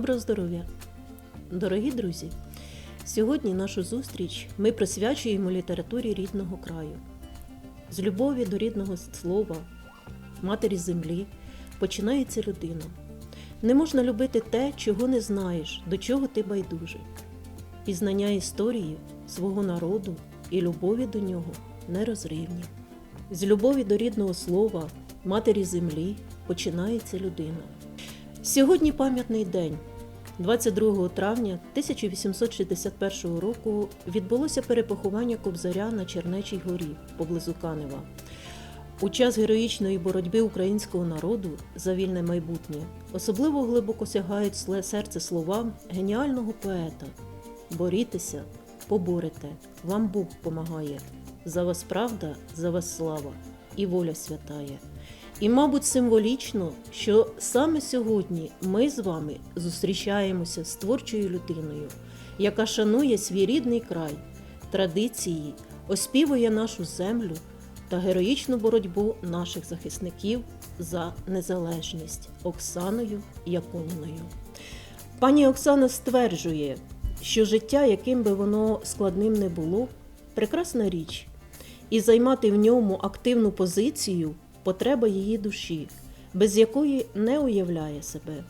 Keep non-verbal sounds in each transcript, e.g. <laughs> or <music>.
Доброго здоров'я! Дорогі друзі! Сьогодні нашу зустріч ми присвячуємо літературі рідного краю. З любові до рідного слова, матері землі починається людина. Не можна любити те, чого не знаєш, до чого ти байдужий. Пізнання історії свого народу і любові до нього нерозривні. З любові до рідного слова, матері землі починається людина. Сьогодні пам'ятний день. 22 травня 1861 року відбулося перепоховання Кобзаря на Чернечій горі поблизу Канева. У час героїчної боротьби українського народу за вільне майбутнє особливо глибоко сягають серце слова геніального поета Борітеся, поборете, вам Бог помагає. За вас правда, за вас слава і воля святає. І, мабуть, символічно, що саме сьогодні ми з вами зустрічаємося з творчою людиною, яка шанує свій рідний край, традиції, оспівує нашу землю та героїчну боротьбу наших захисників за незалежність Оксаною Якуніною. Пані Оксана стверджує, що життя, яким би воно складним не було, прекрасна річ, і займати в ньому активну позицію потреба її душі, без якої не уявляє себе.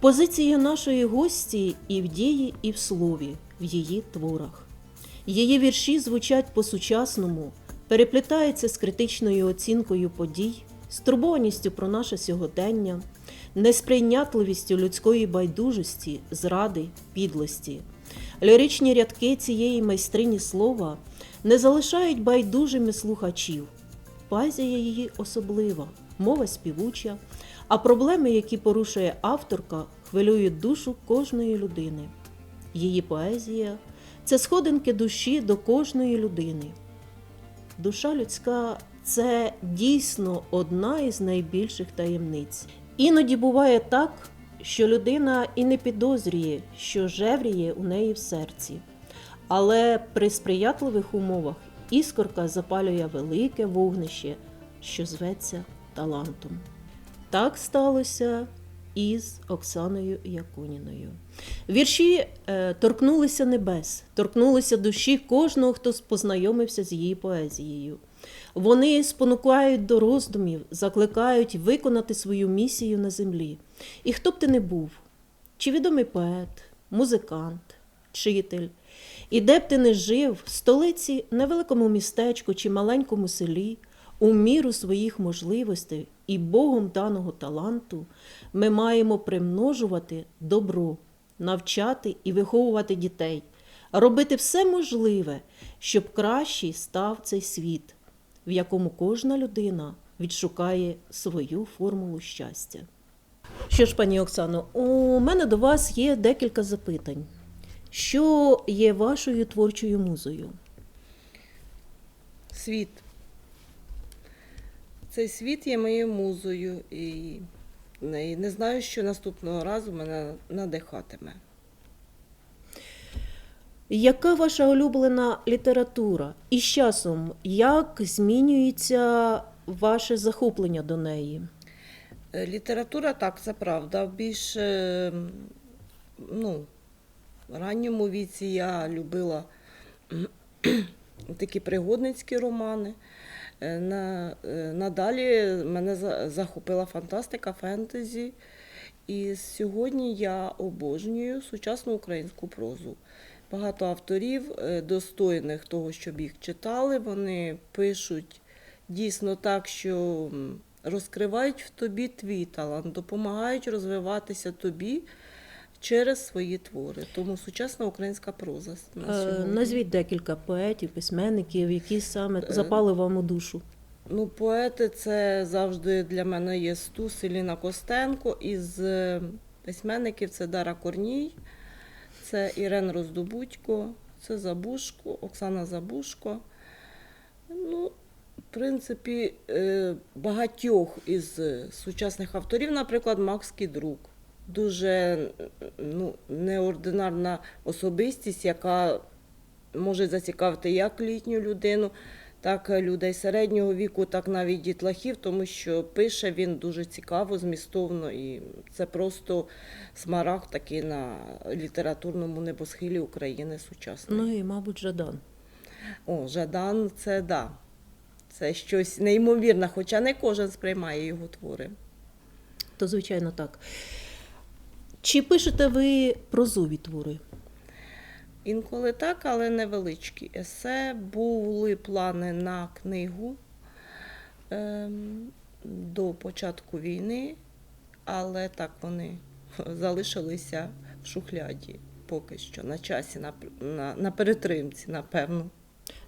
Позиція нашої гості і в дії, і в слові, в її творах. Її вірші звучать по-сучасному, переплітаються з критичною оцінкою подій, стурбованістю про наше сьогодення, несприйнятливістю людської байдужості, зради, підлості. Ліричні рядки цієї майстрині слова не залишають байдужими слухачів. Поезія її особлива, мова співуча, а проблеми, які порушує авторка, хвилюють душу кожної людини. Її поезія це сходинки душі до кожної людини. Душа людська це дійсно одна із найбільших таємниць. Іноді буває так, що людина і не підозрює, що жевріє у неї в серці. Але при сприятливих умовах іскорка запалює велике вогнище, що зветься талантом. Так сталося і з Оксаною Якуніною. Вірші е, торкнулися небес, торкнулися душі кожного, хто познайомився з її поезією. Вони спонукають до роздумів, закликають виконати свою місію на землі. І хто б ти не був, чи відомий поет, музикант, вчитель, і де б ти не жив, в столиці, невеликому містечку чи маленькому селі, у міру своїх можливостей і Богом даного таланту, ми маємо примножувати добро, навчати і виховувати дітей, робити все можливе, щоб кращий став цей світ, в якому кожна людина відшукає свою формулу щастя. Що ж, пані Оксано, у мене до вас є декілька запитань. Що є вашою творчою музою? Світ. Цей світ є моєю музою і не, не знаю, що наступного разу мене надихатиме. Яка ваша улюблена література? І з часом, як змінюється ваше захоплення до неї? Е, Література, так, це правда. Більш е, ну, ранньому віці я любила такі пригодницькі романи. Е, е, надалі мене за- захопила фантастика, фентезі. І сьогодні я обожнюю сучасну українську прозу. Багато авторів, е, достойних того, щоб їх читали, вони пишуть дійсно так, що розкривають в тобі твій талант, допомагають розвиватися тобі через свої твори. Тому сучасна українська проза на Е, сьогодні. Назвіть декілька поетів, письменників, які саме Е, запали вам у душу. Ну, поети це завжди для мене є Стус і Ліна Костенко. Із е, письменників це Дара Корній, це Ірен Роздобудько, це Забушко, Оксана Забушко. Ну, в принципі, багатьох із сучасних авторів, наприклад, Макс Кідрук. Дуже ну, неординарна особистість, яка може зацікавити як літню людину, так людей середнього віку, так навіть дітлахів, тому що пише він дуже цікаво, змістовно, і це просто смарагд такий на літературному небосхилі України сучасної. Ну і, мабуть, Жадан. О, Жадан, це да. Це щось неймовірне, хоча не кожен сприймає його твори. То, звичайно, так. Чи пишете ви прозові твори? Інколи так, але невеличкі есе. Були плани на книгу ем, до початку війни, але так вони <laughs> залишилися в шухляді поки що, на часі, на, на, на перетримці, напевно.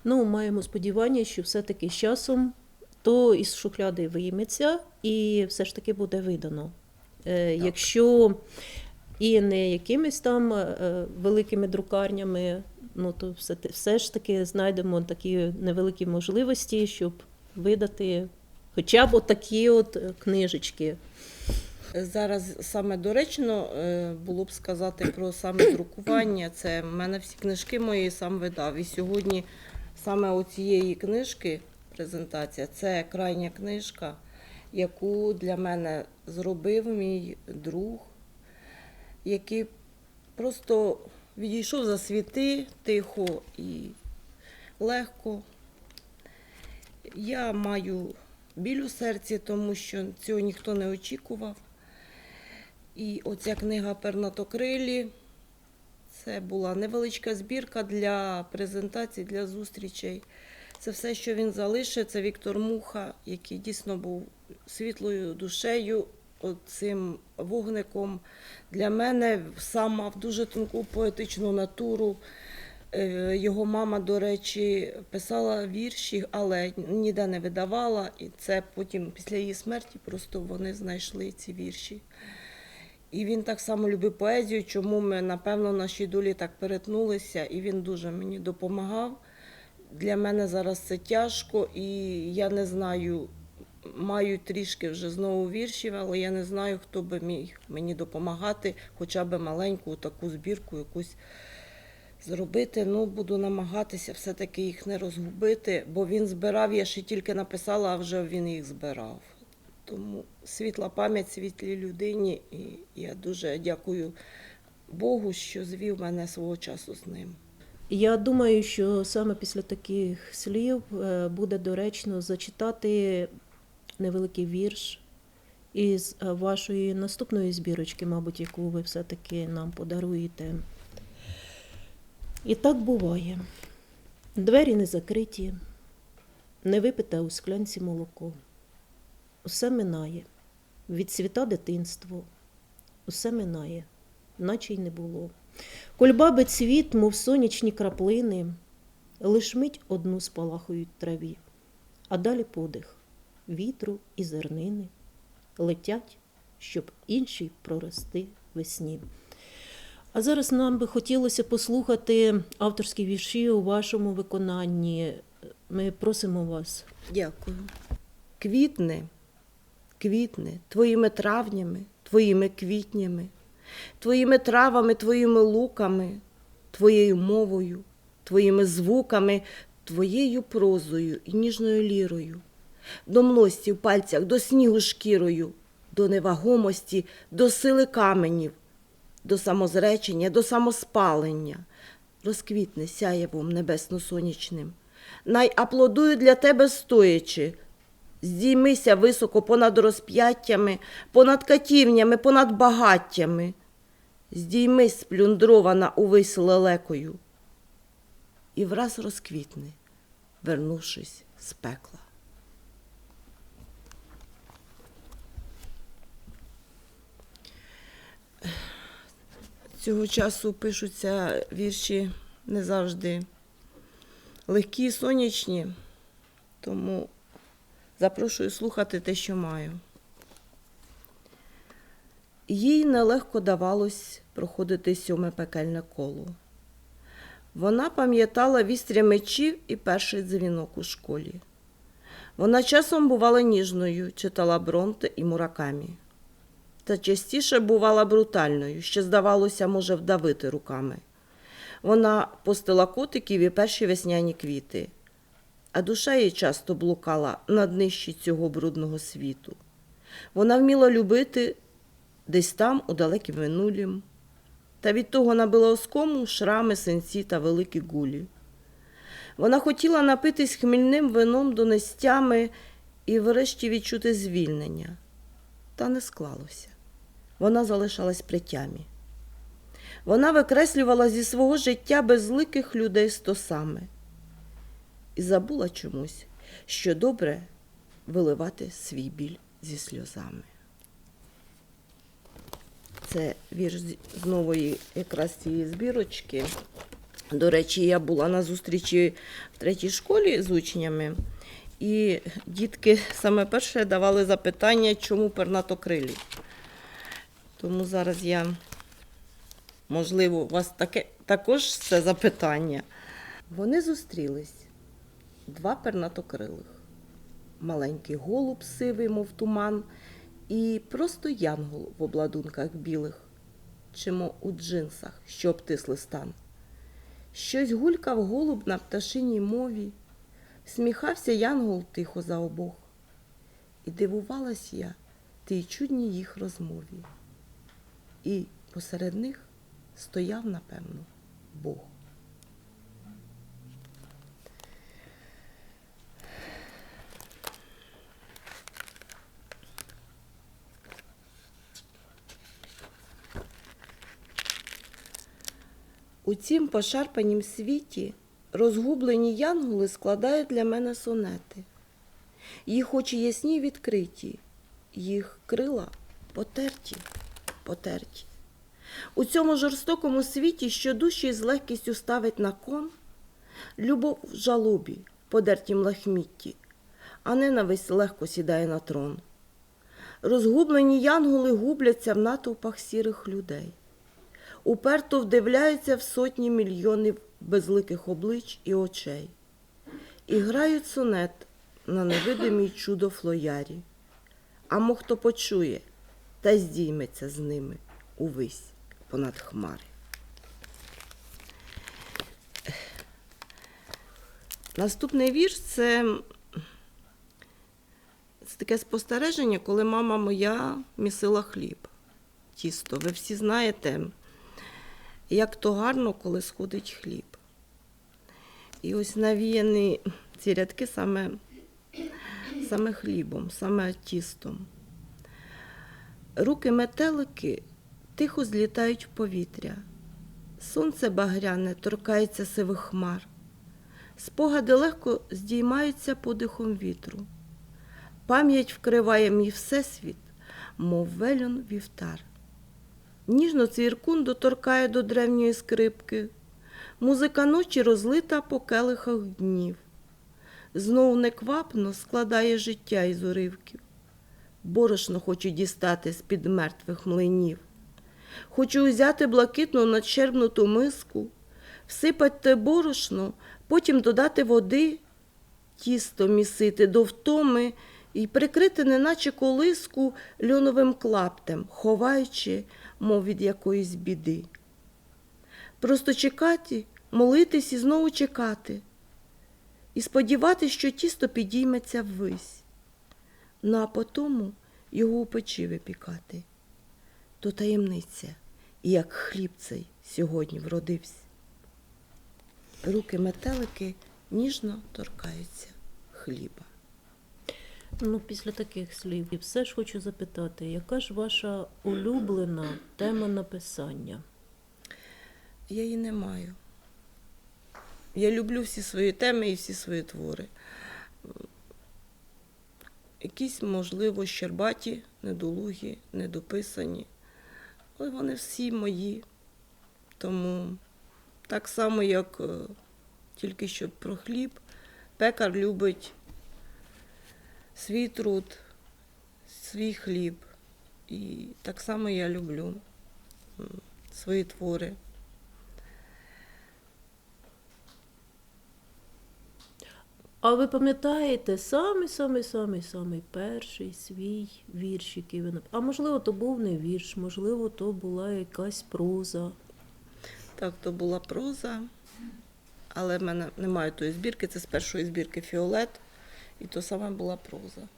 Ну, маємо сподівання, що все-таки з часом то із шухляди вийметься і все ж таки буде видано. Е, Якщо і не якимись там е, великими друкарнями, ну то все, все ж таки знайдемо такі невеликі можливості, щоб видати хоча б отакі от е, книжечки. Зараз саме доречно е, було б сказати про саме друкування. Це в мене всі книжки мої сам видав. І сьогодні саме оцієї книжки презентація це крайня книжка, яку для мене зробив мій друг, який просто відійшов за світи тихо і легко. Я маю біль у серці, тому що цього ніхто не очікував. І оця книга Пернатокрилі. Це була невеличка збірка для презентацій, для зустрічей. Це все, що він залишив. Це Віктор Муха, який дійсно був світлою душею, цим вогником. Для мене сам мав дуже тонку поетичну натуру. Е, Його мама, до речі, писала вірші, але ніде не видавала. І це потім, після її смерті, просто вони знайшли ці вірші. І він так само любив поезію, чому ми, напевно, наші долі так перетнулися, і він дуже мені допомагав. Для мене зараз це тяжко, і я не знаю, маю трішки вже знову віршів, але я не знаю, хто би міг мені допомагати, хоча б маленьку таку збірку якусь зробити. Ну, буду намагатися все-таки їх не розгубити, бо він збирав, я ще тільки написала, а вже він їх збирав. Тому світла пам'ять світлій людині, і я дуже дякую Богу, що звів мене свого часу з ним. Я думаю, що саме після таких слів е, буде доречно зачитати невеликий вірш із е, вашої наступної збірочки, мабуть, яку ви все-таки нам подаруєте. І так буває. Двері не закриті, не випите у склянці молоко. Усе минає, відцвіта дитинство, усе минає, наче й не було. Кульбаби цвіт, мов сонячні краплини, лиш мить одну спалахують траві, а далі подих вітру і зернини летять, щоб інші прорости весні. А зараз нам би хотілося послухати авторські вірші у вашому виконанні. Ми просимо вас. Дякую. Квітне, квітне твоїми травнями, твоїми квітнями, твоїми травами, твоїми луками, твоєю мовою, твоїми звуками, твоєю прозою і ніжною лірою, до млості в пальцях, до снігу шкірою, до невагомості, до сили каменів, до самозречення, до самоспалення, розквітне сяєвом небесно-сонячним. Най аплодую для тебе стоячи. Здіймися високо понад розп'яттями, понад катівнями, понад багаттями. Здіймись, сплюндрована увесь лелекою. І враз розквітне, вернувшись з пекла. Цього часу пишуться вірші не завжди легкі і сонячні, тому запрошую слухати те, що маю. Їй нелегко давалось проходити сьоме пекельне коло. Вона пам'ятала вістря мечів і перший дзвінок у школі. Вона часом бувала ніжною, читала Бронте і Муракамі. Та частіше бувала брутальною, що, здавалося, може вдавити руками. Вона постила котиків і перші весняні квіти. а душа її часто блукала на днищі цього брудного світу. Вона вміла любити десь там, у далекім минулім, та від того набила оскому шрами, синці та великі гулі. Вона хотіла напитись хмільним вином донестями і врешті відчути звільнення. Та не склалося. Вона залишалась при тямі. Вона викреслювала зі свого життя безликих людей стосами і забула чомусь, що добре виливати свій біль зі сльозами. Це вірш з- нової якраз цієї збірочки. До речі, я була на зустрічі в третій школі з учнями, і дітки саме перше давали запитання, чому пернатокрилі. Тому зараз я, можливо, у вас таке, також це запитання. Вони зустрілись два пернатокрилих. Маленький голуб сивий, мов туман, і просто янгол в обладунках білих, чимо у джинсах, що обтисли стан. Щось гулькав голуб на пташиній мові, сміхався янгол тихо за обох. І дивувалась я тій чудній їх розмові. І посеред них стояв, напевно, Бог. У цім пошарпанім світі розгублені янголи складають для мене сонети. Їх очі ясні відкриті, їх крила потерті, потерті. У цьому жорстокому світі, що душі з легкістю ставить на кон, любов в жалобі, подертім лахмітті, а ненависть легко сідає на трон. Розгублені янголи губляться в натовпах сірих людей уперто вдивляються в сотні мільйонів безликих облич і очей, і грають сонет на невидимій чудо флоярі. А мо хто почує, та здійметься з ними увись понад хмари. Наступний вірш це, це таке спостереження, коли мама моя місила хліб, тісто. Ви всі знаєте, як то гарно, коли сходить хліб. І ось навіяні ці рядки саме, саме хлібом, саме тістом. Руки метелики тихо злітають в повітря. Сонце багряне торкається сивих хмар. Спогади легко здіймаються подихом вітру. Пам'ять вкриває мій всесвіт, мов вельон вівтар. Ніжно цвіркун доторкає до древньої скрипки. Музика ночі розлита по келихах днів. Знов неквапно складає життя із уривків. Борошно хочу дістати з-під мертвих млинів. Хочу узяти блакитну надщербнуту миску, всипать борошно, потім додати води, тісто місити до втоми і прикрити, неначе колиску льоновим клаптем, ховаючи, мов від якоїсь біди. Просто чекати, молитись і знову чекати, і сподіватися, що тісто підійметься ввись. Ну а потому його у печі випікати. То таємниця, і як хліб цей сьогодні вродився. Руки метелики ніжно торкаються хліба. Ну, після таких слів і все ж хочу запитати, яка ж ваша улюблена тема написання? Я її не маю. Я люблю всі свої теми і всі свої твори. Якісь, можливо, щербаті, недолугі, недописані. Але вони всі мої. Тому так само, як е, тільки що про хліб, пекар любить свій труд, свій хліб. І так само я люблю свої твори. А ви пам'ятаєте самий самий самий самий перший свій вірш, який ви нап... А можливо, то був не вірш, можливо, то була якась проза. Так, то була проза, але в мене немає тої збірки, це з першої збірки Фіолет, і то саме була проза.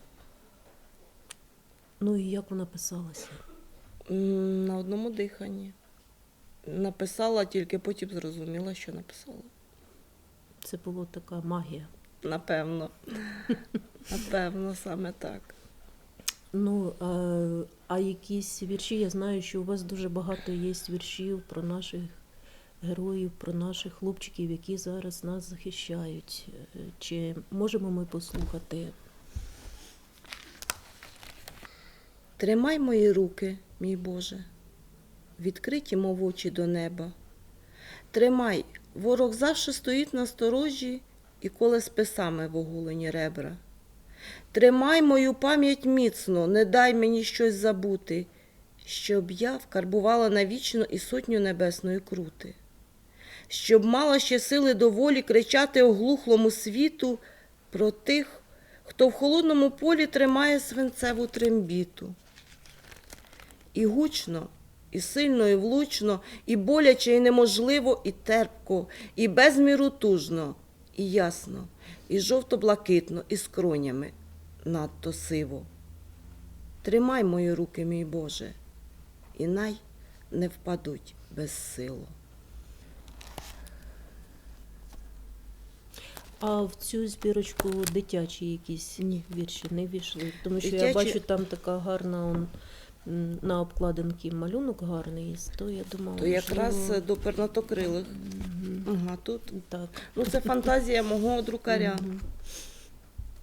Ну і як вона писалася? На одному диханні. Написала, тільки потім зрозуміла, що написала. Це була така магія. Напевно. Напевно, саме так. Ну, а, а якісь вірші, я знаю, що у вас дуже багато є віршів про наших героїв, про наших хлопчиків, які зараз нас захищають. Е, Чи можемо ми послухати? Тримай мої руки, мій Боже, відкриті, мов очі до неба. Тримай, ворог завжди стоїть на сторожі і коле списами в оголені ребра. Тримай мою пам'ять міцно, не дай мені щось забути, щоб я вкарбувала навічно і сотню небесної крути, щоб мала ще сили доволі кричати оглухлому світу про тих, хто в холодному полі тримає свинцеву трембіту. І гучно, і сильно, і влучно, і боляче, і неможливо, і терпко, і безміру тужно, і ясно, і жовто-блакитно, і скронями надто сиво. Тримай мої руки, мій Боже, і най не впадуть безсило. А в цю збірочку дитячі якісь Ні. вірші не війшли. Тому що я бачу там така гарна он, на обкладинці малюнок гарний, то я думала, То якраз можливо, е, до пернатокрилих. Ага, тут. так. Ну, це фантазія мого друкаря. Мгм.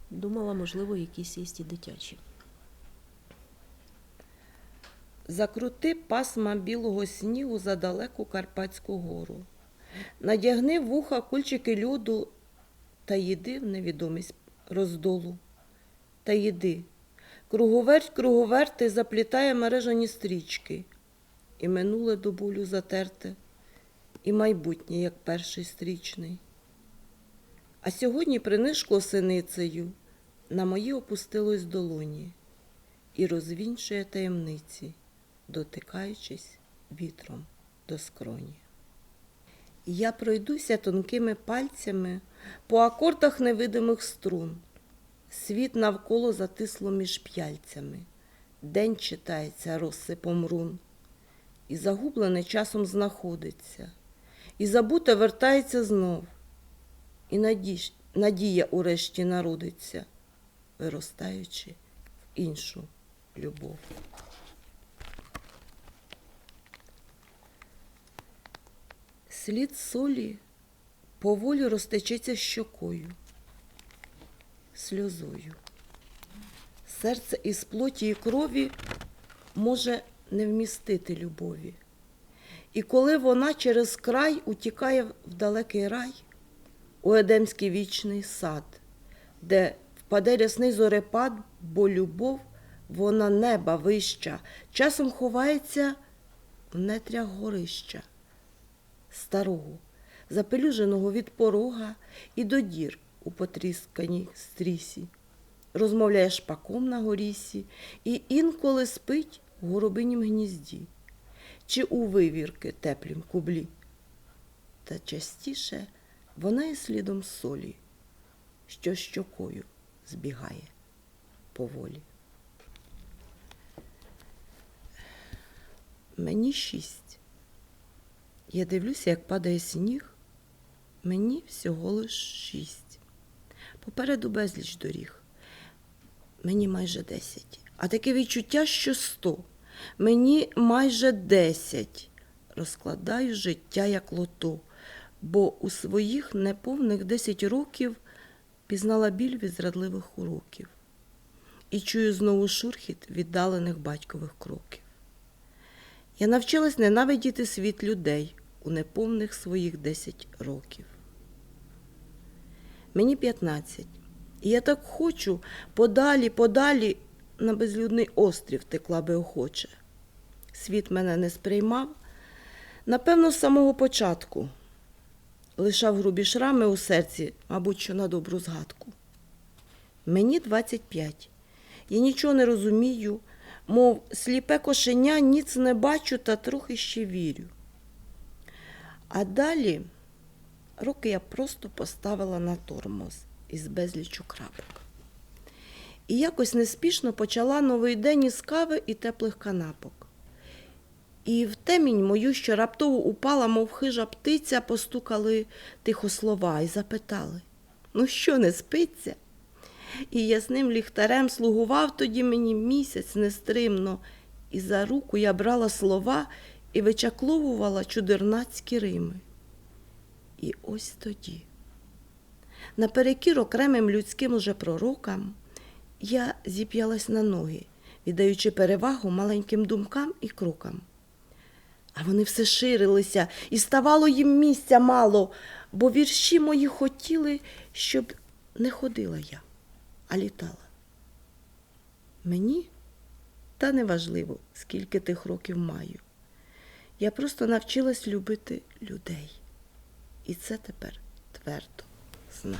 Думала, можливо, якісь є і дитячі. Закрути пасма білого снігу за далеку Карпатську гору. Надягни вуха кульчики льоду та їди в невідомість роздолу. Та їди. Круговерть, круговерти заплітає мережані стрічки. І минуле до болю затерте, і майбутнє, як перший стрічний. А сьогодні принишкло синицею, на мої опустилось долоні і розвінчує таємниці, дотикаючись вітром до скроні. Я пройдуся тонкими пальцями по акордах невидимих струн. Світ навколо затисло між п'яльцями. День читається розсипом рун. І загублене часом знаходиться, і забуте вертається знов, і надіж- надія урешті народиться, виростаючи в іншу любов. Слід солі поволі розтечеться щокою, сльозою. Серце із плоті і крові може не вмістити любові. І коли вона через край утікає в далекий рай, у Едемський вічний сад, де впаде рясний зорепад, бо любов, вона неба вища, часом ховається в нетрях горища, старого, запелюженого від порога і до дір у потрісканій стрісі, розмовляє шпаком на горісі і інколи спить в горобинім гнізді чи у вивірки теплім кублі. Та частіше вона і слідом солі, що щокою збігає поволі. Мені шість. Я дивлюся, як падає сніг. Мені всього лиш шість. Попереду безліч доріг. Мені майже десять. А таке відчуття, що сто. Мені майже десять. Розкладаю життя як лото, бо у своїх неповних десять років пізнала біль від зрадливих уроків і чую знову шурхіт віддалених батькових кроків. Я навчилась ненавидіти світ людей у неповних своїх десять років. Мені 15, і я так хочу подалі, подалі на безлюдний острів текла би охоче. Світ мене не сприймав, напевно, з самого початку. Лишав грубі шрами у серці, мабуть, що на добру згадку. Мені 25. Я нічого не розумію, мов сліпе кошеня, ніц не бачу та трохи ще вірю. А далі Руки я просто поставила на тормоз із безлічу крапок. І якось неспішно почала новий день із кави і теплих канапок. І в темінь мою, що раптово упала, мов хижа птиця, постукали тихо слова і запитали: Ну що, не спиться? І ясним ліхтарем слугував тоді мені місяць нестримно, і за руку я брала слова і вичакловувала чудернацькі рими. І ось тоді, наперекір окремим людським уже пророкам, я зіп'ялась на ноги, віддаючи перевагу маленьким думкам і крокам. А вони все ширилися, і ставало їм місця мало, бо вірші мої хотіли, щоб не ходила я, а літала. Мені та неважливо, скільки тих років маю. Я просто навчилась любити людей. І це тепер твердо знаю.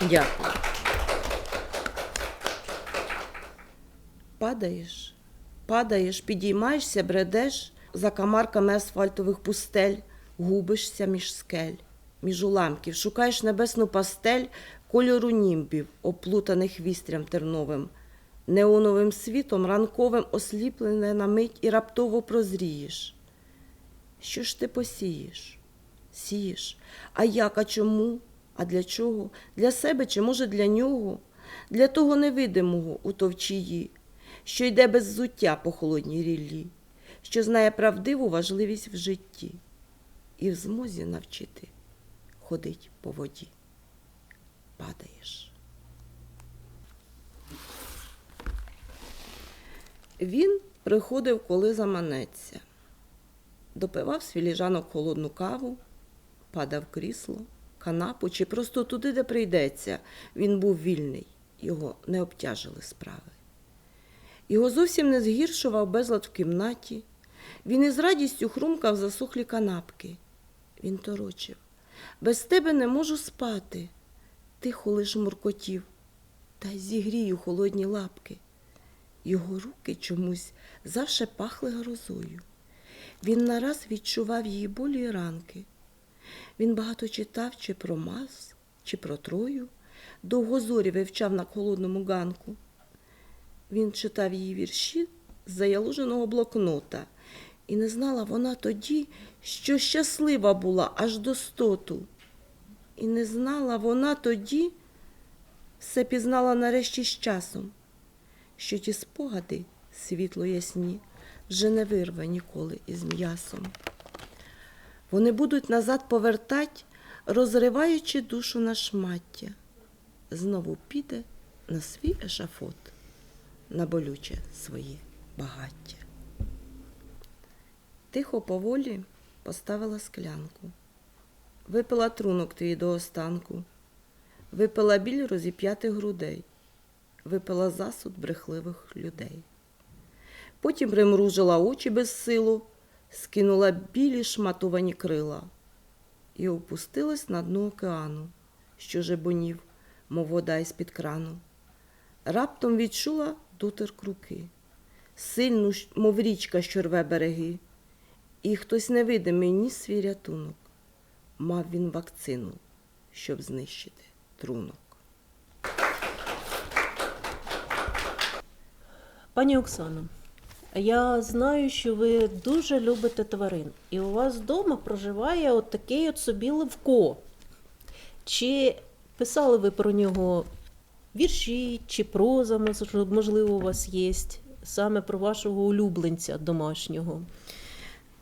Дякую. Падаєш, падаєш, підіймаєшся, бредеш за камарками асфальтових пустель, губишся між скель, між уламків, шукаєш небесну пастель кольору німбів, оплутаних вістрям терновим, неоновим світом ранковим осліплене на мить і раптово прозрієш. Що ж ти посієш? Сієш. А як, а чому? А для чого? Для себе чи може для нього? Для того невидимого у товчії, що йде без зуття по холодній ріллі, що знає правдиву важливість в житті і в змозі навчити ходить по воді. Падаєш. Він приходив, коли заманеться допивав з філіжанок холодну каву, падав крісло, канапу чи просто туди, де прийдеться. Він був вільний, його не обтяжили справи. Його зовсім не згіршував безлад в кімнаті. Він із радістю хрумкав засохлі канапки. Він торочив. Без тебе не можу спати. Тихо лиш муркотів, та зігрію холодні лапки. Його руки чомусь завше пахли грозою. Він нараз відчував її болі й ранки. Він багато читав чи про Мас, чи про Трою, довго зорі вивчав на холодному ганку. Він читав її вірші з заялуженого блокнота, і не знала вона тоді, що щаслива була аж до стоту. І не знала вона тоді, все пізнала нарешті з часом, що ті спогади світло ясні вже не вирве ніколи із м'ясом. Вони будуть назад повертать, розриваючи душу на шмаття. Знову піде на свій ешафот, на болюче своє багаття. Тихо поволі поставила склянку, випила трунок твій до останку, випила біль розіп'ятих грудей, випила засуд брехливих людей. Потім примружила очі без силу, скинула білі шматовані крила і опустилась на дно океану, що жебонів, мов вода із-під крану. Раптом відчула дотир круки, сильну, мов річка, що рве береги, і хтось невидимий ніс свій рятунок. Мав він вакцину, щоб знищити трунок. Пані Оксано, я знаю, що ви дуже любите тварин, і у вас вдома проживає от такий от собі Левко. Чи писали ви про нього вірші, чи проза, можливо, у вас є, саме про вашого улюбленця домашнього?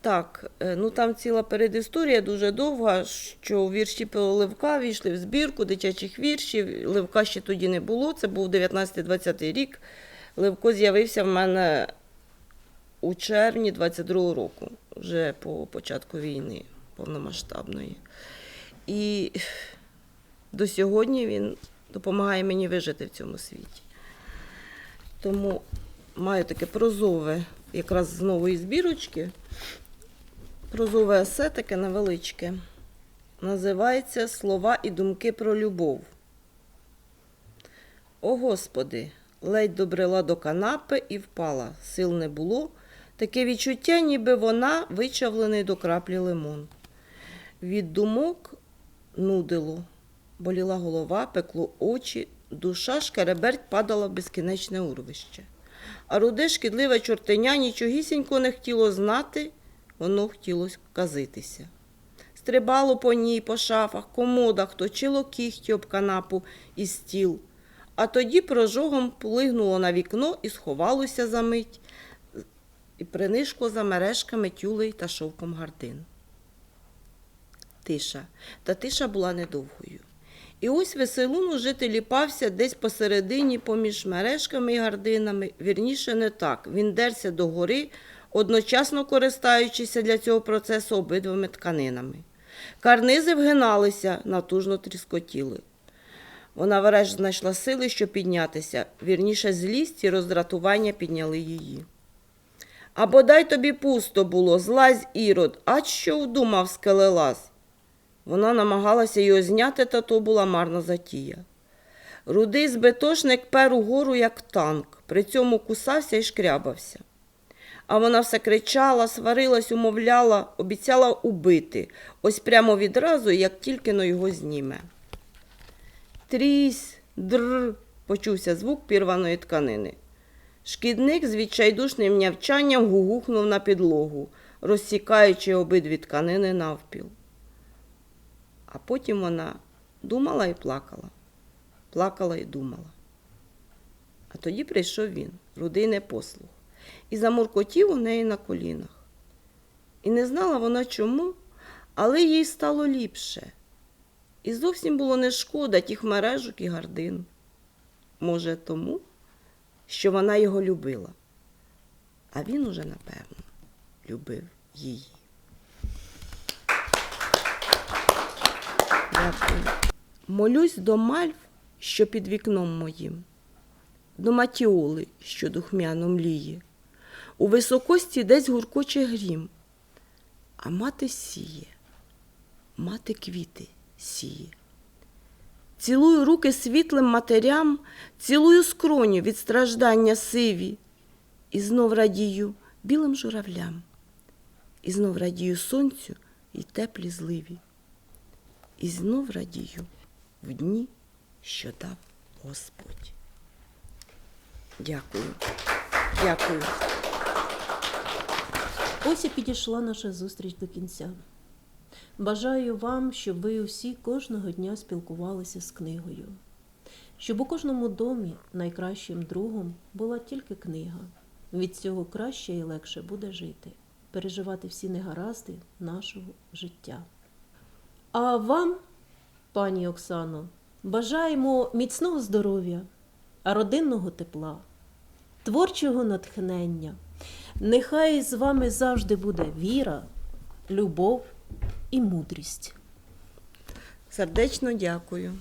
Так, е, ну там ціла передісторія дуже довга, що вірші про Левка війшли в збірку дитячих віршів. Левка ще тоді не було, це був 19-20 рік. Левко з'явився в мене у червні 22-го року, вже по початку війни повномасштабної. І до сьогодні він допомагає мені вижити в цьому світі. Тому маю таке прозове, якраз з нової збірочки. Прозове есе таке невеличке. Називається Слова і думки про любов. О Господи, ледь добрела до канапи і впала. Сил не було. Таке відчуття, ніби вона вичавлений до краплі лимон. Від думок нудило, боліла голова, пекло очі, душа шкереберть падала в безкінечне урвище. А руде шкідливе чортеня нічогісінько не хотіло знати, воно хотіло казитися. Стрибало по ній, по шафах, комодах, точило кіхті об канапу і стіл, а тоді прожогом плигнуло на вікно і сховалося за мить, і принишкло за мережками тюлей та шовком гардин. Тиша, та тиша була недовгою. І ось веселун уже ліпався десь посередині поміж мережками і гардинами. Вірніше, не так. Він дерся до гори, одночасно користаючися для цього процесу обидвими тканинами. Карнизи вгиналися, натужно тріскотіли. Вона врешті знайшла сили, щоб піднятися. Вірніше, злість і роздратування підняли її. А бодай тобі пусто було, злазь ірод, а що вдумав скелелаз? Вона намагалася його зняти, та то була марна затія. Рудий збитошник пер угору, як танк, при цьому кусався і шкрябався. А вона все кричала, сварилась, умовляла, обіцяла убити, ось прямо відразу, як тільки но його зніме. Трісь, др, почувся звук пірваної тканини. Шкідник з відчайдушним нявчанням гугухнув на підлогу, розсікаючи обидві тканини навпіл. А потім вона думала і плакала, плакала і думала. А тоді прийшов він, рудий непослух, і замуркотів у неї на колінах. І не знала вона чому, але їй стало ліпше. І зовсім було не шкода тих мережок і гардин. Може, тому, що вона його любила, а він уже, напевно, любив її. Дякую. Молюсь до мальв, що під вікном моїм, до матіоли, що духмяно мліє. У високості десь гуркоче грім, а мати сіє, мати квіти сіє. Цілую руки світлим матерям, цілую скроню від страждання сиві, і знов радію білим журавлям, і знов радію сонцю і теплі зливі. І знов радію в дні, що дав Господь. Дякую. Дякую. Ось і підійшла наша зустріч до кінця. Бажаю вам, щоб ви усі кожного дня спілкувалися з книгою, щоб у кожному домі найкращим другом була тільки книга. Від цього краще і легше буде жити, переживати всі негаразди нашого життя. А вам, пані Оксано, бажаємо міцного здоров'я, родинного тепла, творчого натхнення. Нехай з вами завжди буде віра, любов і мудрість. Сердечно дякую.